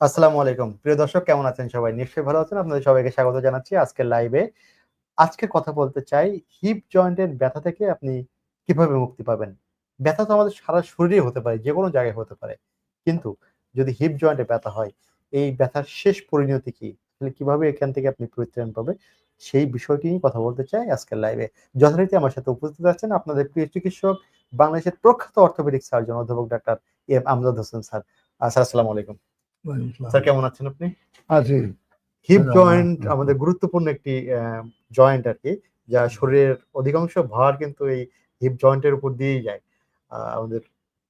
আসসালামু আলাইকুম। প্রিয় দর্শক, কেমন আছেন সবাই? নিশ্চয়ই ভালো আছেন। আপনাদের সবাইকে স্বাগত জানাচ্ছি আজকের লাইভে আজকে কথা বলতে চাই হিপ জয়েন্টের ব্যথা থেকে আপনি কীভাবে মুক্তি পাবেন? ব্যথা তো আমাদের সারা শরীরে হতে পারে যে কোনো জায়গায় হতে পারে। কিন্তু যদি হিপ জয়েন্টে ব্যথা হয়, এই ব্যথার শেষ পরিণতি কি? তাহলে কীভাবে এখান থেকে আপনি পরিত্রাণ পাবে সেই বিষয়টি নিয়ে কথা বলতে চাই আজকের লাইভে যথারীতি আমার সাথে উপস্থিত আছেন আপনাদের প্রিয় চিকিৎসক, বাংলাদেশের প্রখ্যাত অর্থোপেডিক সার্জন অধ্যাপক doctor M Amjad Hossain sir. Sir আসসালামু আলাইকুম। স্যার কেমন আছেন আপনি? আছি হিপ জয়েন্ট। আমাদের গুরুত্বপূর্ণ একটি জয়েন্ট আর কি যা শরীরের অধিকাংশ ভার কিন্তু এই হিপ জয়েন্টের উপর দিয়েই যায়। আমাদের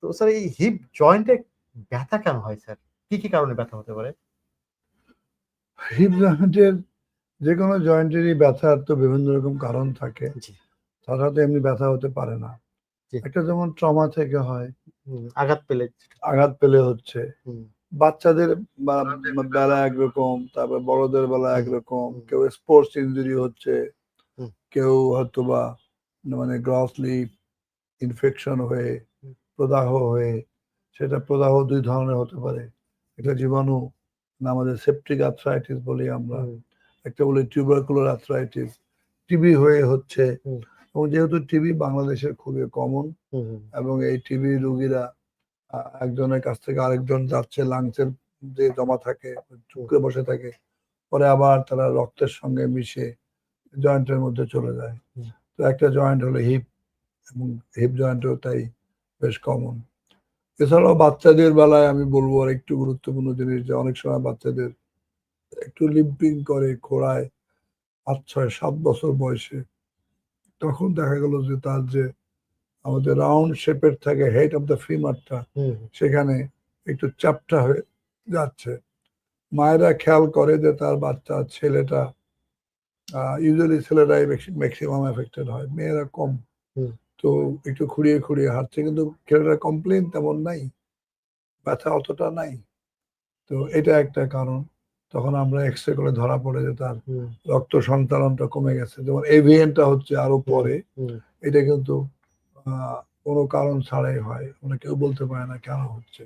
তো স্যার এই হিপ জয়েন্টে ব্যথা কেন হয় স্যার? কি কি কারণে ব্যথা হতে পারে? হিপ জয়েন্টের যে কোনো জয়েন্টেরই ব্যথার তো বিভিন্ন রকম কারণ থাকে। সাধারণত এমনি ব্যথা হতে পারে না। একটা যেমন ট্রমা থেকে হয় আঘাত পেলে আঘাত পেলে হচ্ছে। বাচ্চাদের বেলা একরকম তারপর বড়দের বেলা একরকম কেউ স্পোর্টস ইঞ্জুরি হচ্ছে কেউ হয়তো বা মানে গ্রসলি ইনফেকশন হয়ে প্রদাহ হয়ে সেটা প্রদাহ দুই ধরনের হতে পারে। একটা জীবাণু না আমাদের সেপটিক আর্থ্রাইটিস বলি আমরা একটা বলি টিউবারকুলার আর্থ্রাইটিস টিবি হয়ে হচ্ছে। এবং যেহেতু টিবি বাংলাদেশের খুবই কমন এবং এই টিবি রোগীরা একজনের কাছ থেকে আরেকজন যাচ্ছে লাংসের যে জমা থাকে চুকরে বসে থাকে পরে আবার তারা রক্তের সঙ্গে মিশে জয়েন্টের মধ্যে চলে যায়। তো একটা জয়েন্ট হলো হিপ এবং হিপ জয়েন্টও তাই বেশ কমন এছাড়াও বাচ্চাদের বেলায় আমি বলব আর একটু গুরুত্বপূর্ণ জিনিস যে অনেক সময় বাচ্চাদের একটু লিম্পিং করে খোড়ায় পাঁচ ছয় সাত বছর বয়সে। তখন দেখা গেল যে তার যে আমাদের রাউন্ড শেপের থাকে হেড অফ দ্য ফিমারটা সেখানে একটু চাপটা হয়ে যাচ্ছে। মায়েরা খেয়াল করে যে তার বাচ্চা ছেলেটা ইউজুয়ালি ছেলেরাই ম্যাক্সিমাম এফেক্টেড হয় মেয়েরা কম। তো একটু খুঁড়িয়ে খুঁড়িয়ে হাঁটছে কিন্তু ছেলেরা কমপ্লেন তেমন নাই ব্যথা অতটা নাই। তো এটা একটা কারণ। তখন আমরা এক্স রে করে ধরা পড়ে যে তার রক্ত সঞ্চালনটা কমে গেছে। যেমন এভিএনটা হচ্ছে আরও পরে। এটা কিন্তু কোনো কারণ ছাড়াই হয়। মানে কেউ বলতে পারে না কেন হচ্ছে।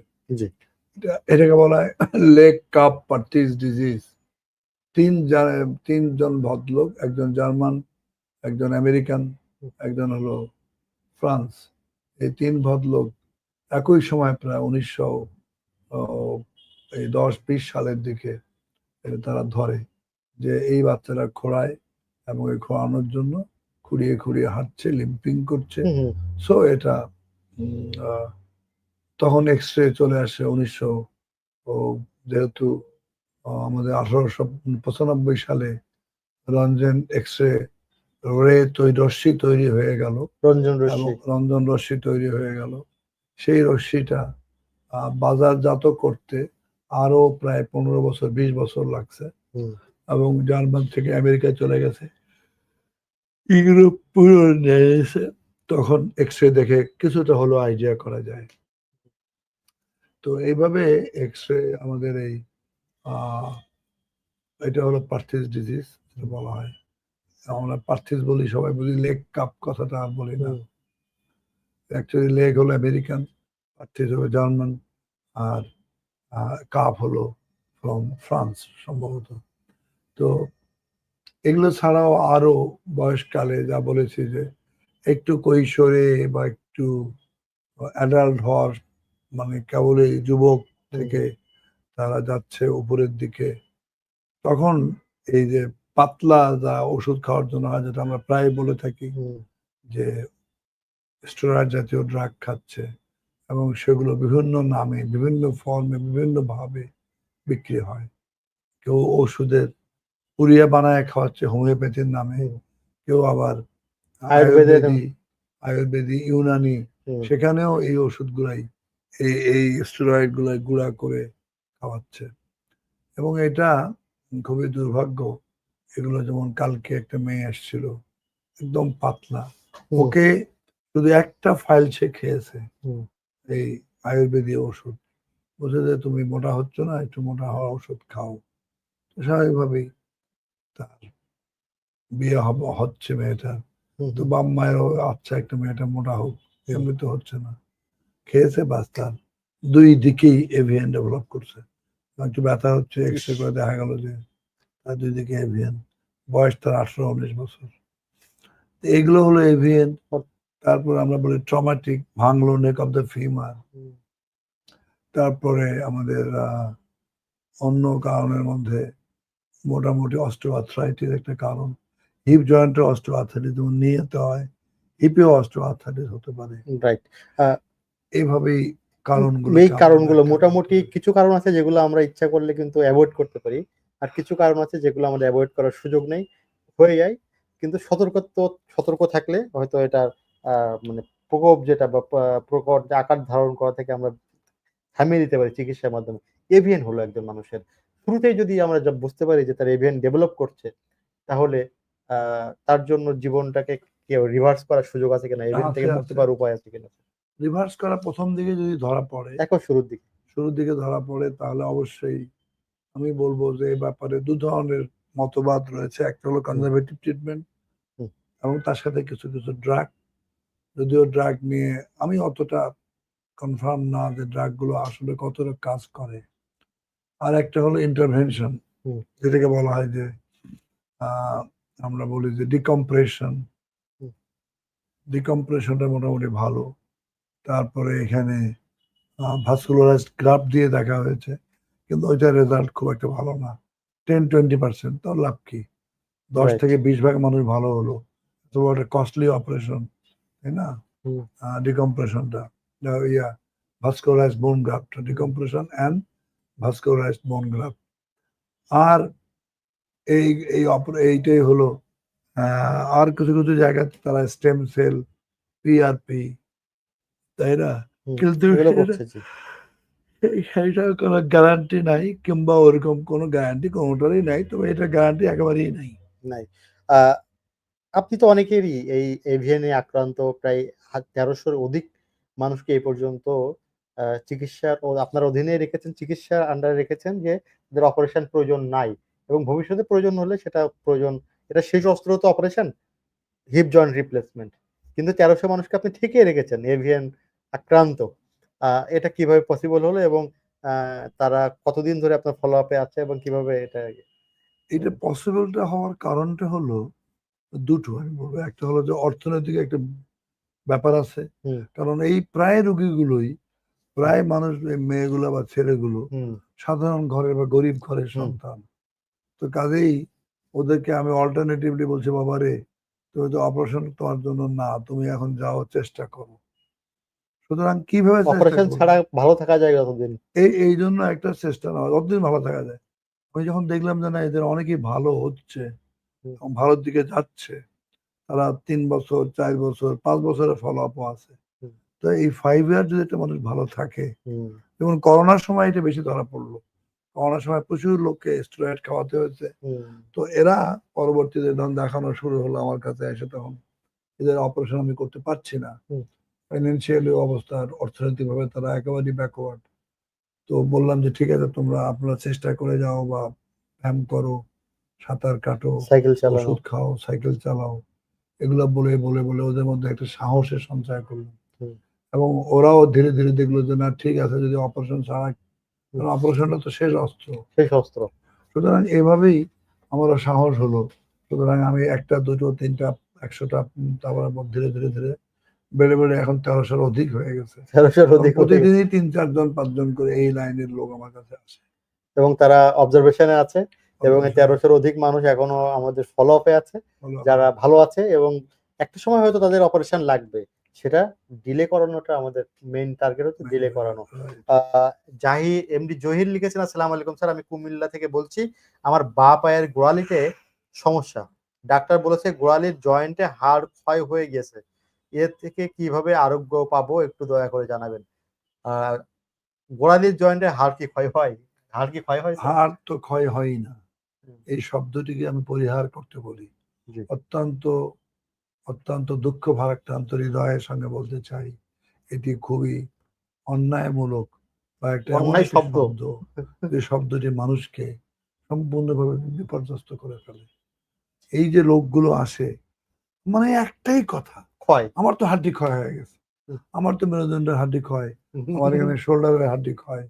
এটাকে বলা হয় লেগ কাপ পার্টিস ডিজিজ। তিন তিনজন ভদ্রলোক একজন জার্মান একজন আমেরিকান একজন হলো ফ্রান্স। এই তিন ভদ্রলোক একই সময় প্রায় উনিশশো এই দশ বিশ সালের দিকে তারা ধরে যে এই বাচ্চারা খোড়ায় এবং এই খোয়ানোর জন্য খুঁড়িয়ে খুঁড়িয়ে হাঁটছে লিম্পিং করছে। সো এটা তখন এক্স রে চলে আসে উনিশশো ও যেহেতু আমাদের আঠারোশো পঁচানব্বই সালে রঞ্জন এক্স রে রে তৈরি রশ্মি তৈরি হয়ে গেল। রঞ্জন রঞ্জন রশ্মি তৈরি হয়ে গেল। সেই রশ্মিটা আহ, বাজারজাত করতে আরও প্রায় পনেরো বছর বিশ বছর লাগছে। এবং জার্মান থেকে আমেরিকায় চলে গেছে। ইউরোপ পুরো নিয়ে এসে তখন এক্স রে দেখে কিছুটা হলো আইডিয়া করা যায়। তো এইভাবে এক্স রে আমাদের এই এটা হলো পার্থিস ডিজিজ বলা হয়। আমরা পার্থিস বলি সবাই বলি লেগ কাপ কথাটা আর বলি না। অ্যাকচুয়ালি লেগ হলো আমেরিকান পার্থিস হলো জার্মান আর কাপ হলো ফ্রম ফ্রান্স সম্ভবত। তো এগুলো ছাড়াও আরও বয়সকালে যা বলেছি যে একটু কৈশোরে বা একটু অ্যাডাল্ট হওয়ার মানে কেবলই যুবক থেকে তারা যাচ্ছে উপরের দিকে। তখন এই যে পাতলা যা ওষুধ খাওয়ার জন্য হয় যেটা আমরা প্রায় বলে থাকি যে স্টেরয়েড জাতীয় ড্রাগ খাচ্ছে এবং সেগুলো বিভিন্ন নামে বিভিন্ন ফর্মে বিভিন্ন ভাবে বিক্রি হয়। কেউ ওষুধের পুড়িয়ে বানায় খাওয়াচ্ছে হোমিওপ্যাথির নামে কেউ আবার আয়ুর্বেদি আয়ুর্বেদি ইউনানি সেখানেও এই ওষুধগুলাই এই এই স্টেরয়েড গুলাই গুঁড়া করে খাওয়াচ্ছে। এবং এটা খুবই দুর্ভাগ্য। এগুলো যেমন কালকে একটা মেয়ে এসেছিল একদম পাতলা। ওকে শুধু একটা ফাইল সে খেয়েছে। এই আয়ুর্বেদীয় ওষুধ বলছে যে তুমি মোটা হচ্ছ না একটু মোটা হওয়া ওষুধ খাও। স্বাভাবিকভাবেই তার বিয়ে হচ্ছে মেয়েটার তো বাপ মায়েরও আচ্ছা একটা মেয়েটা মোটা হোক এমনি তো হচ্ছে না। খেয়েছে বাস তার। দুই দিকেই এভিয়ান ডেভেলপ করছে। একটু ব্যথা হচ্ছে এক্স রে করে দেখা গেল যে তার দুই দিকে এভিয়ান। বয়স তার আঠারো উনিশ বছর। এগুলো হলো এভিয়ান। তারপর আমরা বলি ট্রমাটিক ভাঙলো নেক অফ দ্য ফিমার তারপরে আমাদের অন্য কারণের মধ্যে মোটামুটি অস্ট্রোআর্থ্রাইটিস একটা কারণ। হিপ জয়েন্টের অস্ট্রোআর্থ্রাইটিস যেমন নিয়েতে হয় হিপেও অস্ট্রোআর্থ্রাইটিস হতে পারে। রাইট এইভাবেই কারণগুলো এই কারণগুলো মোটামুটি কিছু কারণ আছে যেগুলো আমরা ইচ্ছা করলে কিন্তু অ্যাভয়েড করতে পারি। আর কিছু কারণ আছে যেগুলো আমাদের অ্যাভয়েড করার সুযোগ নেই হয়ে যায়। কিন্তু সতর্ক সতর্ক থাকলে হয়তো আহ, মানে প্রকোপ যেটা বা প্রকট যে আকার ধারণ করা থেকে আমরা থামিয়ে দিতে পারি চিকিৎসার মাধ্যমে। এভিয়ান হলো একজন মানুষের। শুরুতেই যদি আমরা যা বুঝতে পারি যে তার এভিয়ান ডেভেলপ করছে তাহলে তার জন্য জীবনটাকে কেউ রিভার্স করার সুযোগ আছে কিনা? এভিয়ান থেকে মুক্তি। পাওয়ার উপায় আছে কিনা? রিভার্স করা প্রথম দিকে যদি ধরা পড়ে এখন শুরুর দিকে। শুরুর দিকে ধরা পড়ে তাহলে অবশ্যই আমি বলব যে এই ব্যাপারে দু ধরনের মতবাদ রয়েছে। একটা হলো কনজারভেটিভ ট্রিটমেন্ট। এবং তার সাথে কিছু কিছু ড্রাগ যদিও ড্রাগ নিয়ে আমি অতটা কনফার্ম না যে ড্রাগগুলো আসলে কতটা কাজ করে। আর একটা হলো ইন্টারভেনশন যেটাকে বলা হয় যে আমরা বলি যে ডিকম্প্রেশন ডিকম্প্রেশনটা মোটামুটি ভালো। তারপরে এখানে ভাস্কুলারাইজড গ্রাফ দিয়ে দেখা হয়েছে। কিন্তু ওইটার রেজাল্ট খুব একটা ভালো না। টেন টোয়েন্টি পার্সেন্ট তো লাভ কি? দশ থেকে বিশ ভাগ মানুষ ভালো হলো। কস্টলি অপারেশন তাই না। ডিকম্প্রেশনটা ইয়া ভাস্কুলারাইজড বোন গ্রাফট ডিকম্প্রেশন অ্যান্ড ভাস্কুলারাইজড বোন গ্রাফট আর এই এই এইটাই হলো আর কিছু কিছু জায়গায় তারা স্টেম সেল পিআরপি তাই না? কিন্তু সেইটার কোনো গ্যারান্টি নাই কিংবা ওরকম কোনো গ্যারান্টি কোনোটারই নাই তবে এটা গ্যারান্টি একেবারেই নাই। নাই। আহ, আপনি তো অনেকেরই এই এভিয়ানে আক্রান্ত, প্রায় তেরোশোর অধিক মানুষকে এই পর্যন্ত চিকিৎসার ও আপনার অধীনে রেখেছেন, চিকিৎসার আন্ডারে রেখেছেন যে তাদের অপারেশন প্রয়োজন নাই এবং ভবিষ্যতে প্রয়োজন হলে সেটা প্রয়োজন, এটা শেষ অস্ত্র তো অপারেশন হিপ জয়েন্ট রিপ্লেসমেন্ট কিন্তু তেরোশো মানুষকে আপনি ঠেকিয়ে রেখেছেন এভিয়ান আক্রান্ত। এটা কীভাবে পসিবল হলো এবং তারা কতদিন ধরে আপনার ফলো আপে আছে এবং কীভাবে এটা এটা পসিবলটা হওয়ার কারণটা হলো দুটো আমি বলব। একটা হলো যে অর্থনৈতিক একটা ব্যাপার আছে। কারণ এই প্রায় রুগীগুলোই প্রায় মানুষ মেয়েগুলো বা ছেলেগুলো সাধারণ ঘরের বা গরিব ঘরের সন্তান। তো কাজেই ওদেরকে আমি অল্টারনেটিভলি বলছি বাবা রে তুমি তো অপারেশন তোমার জন্য না তুমি এখন যাও চেষ্টা করো। সুতরাং কীভাবে অপারেশন ছাড়া ভালো থাকা যায় কতদিন? এই এই জন্য একটা চেষ্টা নেওয়া যতদিন ভালো থাকা যায়? আমি যখন দেখলাম যে না এদের অনেকেই ভালো হচ্ছে ভালোর দিকে যাচ্ছে তারা তিন বছর চার বছর পাঁচ বছরের ফলো আপ আছে। তো এই ফাইভ ইয়ার যদি একটা মানুষ ভালো থাকে যেমন করোনার সময় এটা বেশি ধরা পড়ল। করোনার সময় প্রচুর লোককে স্টেরয়েড খাওয়াতে হয়েছে। তো এরা পরবর্তীতে যখন দেখানো শুরু হলো আমার কাছে এসে তখন এদের অপারেশন আমি করতে পারছি না। ফাইন্যান্সিয়ালি অবস্থার অর্থনৈতিকভাবে তারা একেবারেই ব্যাকওয়ার্ড তো বললাম যে ঠিক আছে তোমরা আপনারা চেষ্টা করে যাও বা ব্যায়াম করো। সাঁতার কাটো সাইকেল চালানো ওষুধ খাও সাইকেল চালাও। এগুলো বলে বলে বলে ওদের মধ্যে একটা সাহসের সঞ্চয় করলাম হুম। এবং ওরাও ধীরে ধীরে দেখল যে না ঠিক আছে যদি অপারেশন ছাড়া অপারেশনটা তো শেষ অস্ত্র। শেষ অস্ত্র। সুতরাং এভাবেই আমারও সাহস হলো। সুতরাং আমি একটা দুটো তিনটা একশোটা তারপরে ধীরে ধীরে ধীরে বেড়ে বেড়ে এখন তেরোশোর অধিক হয়ে গেছে। তেরোশোর অধিক প্রতিদিনই তিন চারজন পাঁচজন করে এই লাইনের লোক আমার কাছে আসে। এবং তারা অবজারভেশনে আছে? এবং তেরোশোর অধিক মানুষ এখনও আমাদের ফলো আপে আছে যারা ভালো আছে এবং একটা সময় হয়তো তাদের অপারেশন লাগবে সেটা ডিলে করানোটা আমাদের মেইন টার্গেট হচ্ছে ডিলে করানো। জাহির এমডি জহির লিখেছেন আসসালামু আলাইকুম স্যার আমি কুমিল্লা থেকে বলছি আমার বা পায়ের গোড়ালিতে সমস্যা। ডাক্তার বলেছে গোড়ালির জয়েন্টে হাড় ক্ষয় হয়ে গেছে। এর থেকে কীভাবে আরোগ্য পাবো একটু দয়া করে জানাবেন। আর গোড়ালির জয়েন্টে হাড় কি ক্ষয় হয়? হাড় কি ক্ষয় হয়? হাড় তো ক্ষয় হয় না। এই শব্দটিকে আমি পরিহার করতে বলি। অত্যন্ত অত্যন্ত দুঃখ ভারাক্রান্ত হৃদয়ের সঙ্গে বলতে চাই এটি খুবই অন্যায়মূলক বা একটা শব্দ। যে শব্দটি মানুষকে সম্পূর্ণভাবে বিপর্যস্ত করে ফেলে। এই যে লোকগুলো আসে মানে একটাই কথা ক্ষয়। আমার তো হাড্ডি ক্ষয় হয়ে গেছে। আমার তো মেরুদণ্ডের হাড্ডি ক্ষয় আমার এখানে শোল্ডারের হাড্ডি ক্ষয়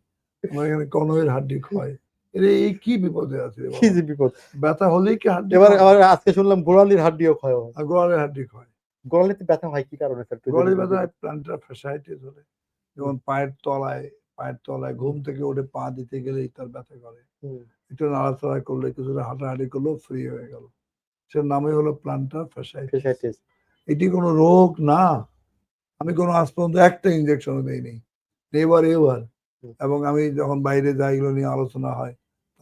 আমার এখানে কনয়ের হাড্ডি ক্ষয় এই কি বিপদে আছে কি যে বিপদ? ব্যথা হলেই কি হাড্ডি এবার আবার আজকে শুনলাম গোড়ালির হাড্ডিও ক্ষয় হয়। গোড়ালির হাড্ডি ক্ষয়। গোড়ালিতে ব্যথা হয় কি কারণে স্যার? ব্যথা প্ল্যান্টার ফ্যাসাইটিস হলে। যেমন পায়ের তলায় পায়ের তলায় ঘুম থেকে উঠে পা দিতে গেলেই তার ব্যথা করে। একটু নাড়াচাড়া করলে কিছুটা হাঁটাহাঁটি করলেও ফ্রি হয়ে গেল। সে নামই হলো প্ল্যান্টার ফ্যাসাইটিস ফেসাইটিস এটি কোনো রোগ না। আমি কোনো আজ পর্যন্ত একটা ইঞ্জেকশনও দেইনি। এবার হুম। এবং আমি যখন বাইরে যাই এগুলো নিয়ে আলোচনা হয়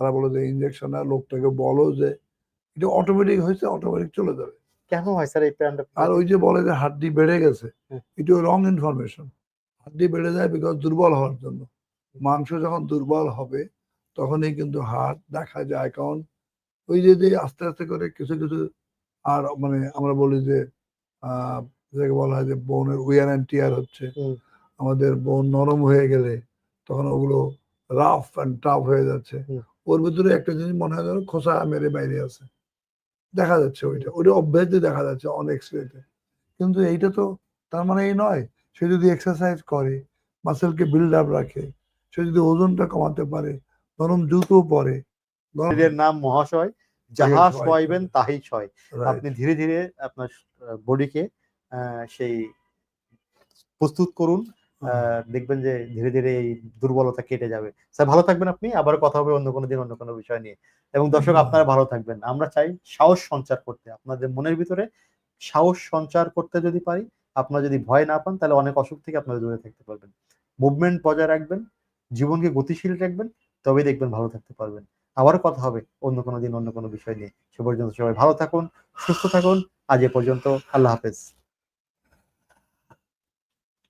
তারা বলে যে ইঞ্জেকশন লোকটাকে বলো যে এটা অটোমেটিক হয়েছে অটোমেটিক চলে যাবে। কেন হয় স্যার এই প্যান্ডা আর ওই যে বলে যে হাড্ডি বেড়ে গেছে এটা রং ইনফরমেশন হাড্ডি বেড়ে যায় বিকজ দুর্বল হওয়ার জন্য। মাংস যখন দুর্বল হবে তখনই কিন্তু হাড় দেখা যায়। কারণ ওই যে যে আস্তে আস্তে করে কিছু কিছু আর মানে আমরা বলি যে আহ যেটাকে বলা হয় যে বোনের উইয়ার অ্যান্ড টিয়ার হচ্ছে। আমাদের বোন নরম হয়ে গেলে তখন ওগুলো রাফ অ্যান্ড টাফ হয়ে যাচ্ছে। ওর ভিতরে একটা জিনিস মনে হয় যেন খোসা মেরে বাইরে আছে দেখা যাচ্ছে ওইটা ওইটা অভ্যাস দেখা যাচ্ছে অনেক স্ট্রেটে কিন্তু এইটা তো তার মানে এই নয় সে যদি এক্সারসাইজ করে মাসেলকে বিল্ড আপ রাখে সে যদি ওজনটা কমাতে পারে নরম জুতো পরে শরীরের নাম মহাশয় যাহা। তাহাই ছয় Right. আপনি ধীরে ধীরে আপনার বডিকে সেই প্রস্তুত করুন দেখবেন যে ধীরে ধীরে এই দুর্বলতা কেটে যাবে। স্যার ভালো থাকবেন আপনি। আবার কথা হবে অন্য কোনো দিন অন্য কোনো বিষয় নিয়ে। এবং দর্শক আপনারা ভালো থাকবেন। আমরা চাই সাহস সঞ্চার করতে। আপনাদের মনের ভিতরে সাহস সঞ্চার করতে যদি পারি আপনারা যদি ভয় না পান তাহলে অনেক অসুখ থেকে আপনারা দূরে থাকতে পারবেন। মুভমেন্ট বজায় রাখবেন জীবনকে গতিশীল রাখবেন তবেই দেখবেন ভালো থাকতে পারবেন। আবারও কথা হবে অন্য কোনো দিন অন্য কোনো বিষয় নিয়ে। সে পর্যন্ত সবাই ভালো থাকুন সুস্থ থাকুন। আজ এ পর্যন্ত আল্লাহ হাফেজ।